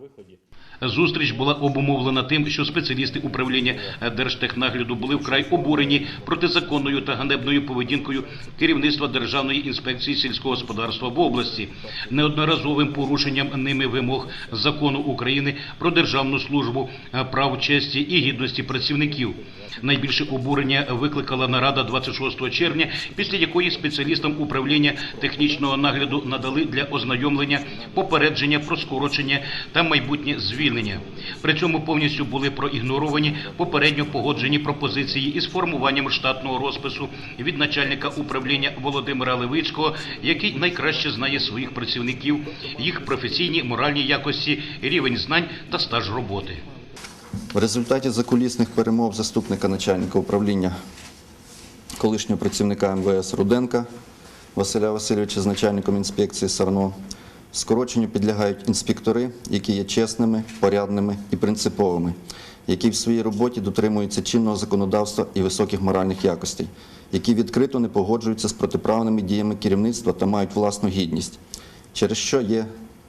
виході. Зустріч була обумовлена тим, що спеціалісти управління Держтехнагляду були вкрай обурені протизаконною та ганебною поведінкою керівництва Державної інспекції сільського господарства в області, неодноразовим порушенням ними вимог закону України про державну службу е, прав честі і гідності працівників. Найбільше обурення викликала нарада 26 червня, після якої спеціалістам управління технічного нагляду надали для ознайомлення попередження про скорочення та майбутнє звільнення. При цьому повністю були проігноровані попередньо погоджені пропозиції із формуванням штатного розпису від начальника управління Володимира Левицького, який найкраще знає своїх працівників, їх професійні моральні якості, рівень знань та стаж роботи. В результаті закулісних перемов заступника начальника управління колишнього працівника МВС Руденка Василя Васильовича з начальником інспекції САРНО скороченню підлягають інспектори, які є чесними, порядними і принциповими, які в своїй роботі дотримуються чинного законодавства і високих моральних якостей, які відкрито не погоджуються з протиправними діями керівництва та мають власну гідність, через що є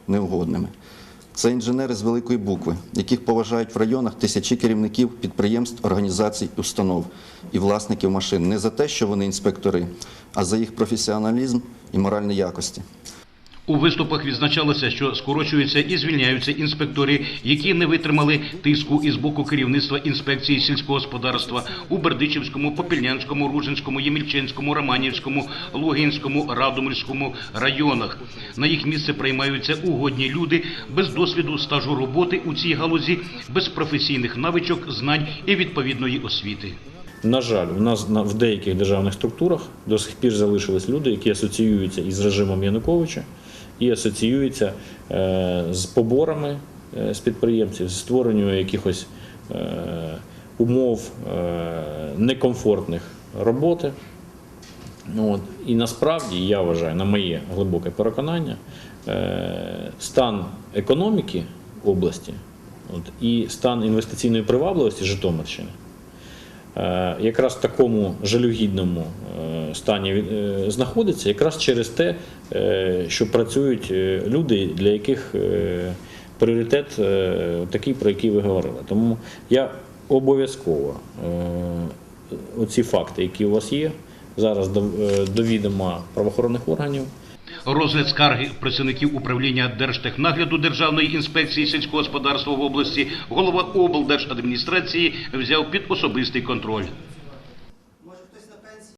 неугодними. Це інженери з великої букви, яких поважають в районах тисячі керівників підприємств, організацій, установ і власників машин не за те, що вони інспектори, а за їх професіоналізм і моральні якості. У виступах відзначалося, що скорочуються і звільняються інспектори, які не витримали тиску із боку керівництва інспекції сільського господарства у Бердичівському, Попільнянському, Ружинському, Ємільчинському, Романівському, Лугинському, Радомирському районах. На їх місце приймаються угодні люди без досвіду стажу роботи у цій галузі, без професійних навичок, знань і відповідної освіти. На жаль, у нас на- в деяких державних структурах до сих пір залишились люди, які асоціюються із режимом Януковича і асоціюються е, з поборами е, з підприємців, з створенням якихось е, умов некомфортних роботи. Ну, От. І насправді я вважаю, на моє глибоке переконання, стан економіки області от, і стан інвестиційної привабливості Житомирщини якраз в такому жалюгідному стані е, знаходиться, якраз через те, е, що працюють е, люди, для яких пріоритет такий, про який ви говорили. Тому я обов'язково оці факти, які у вас є, зараз до відома правоохоронних органів. Розгляд скарги працівників управління Держтехнагляду Державної інспекції сільського господарства в області голова облдержадміністрації взяв під особистий контроль.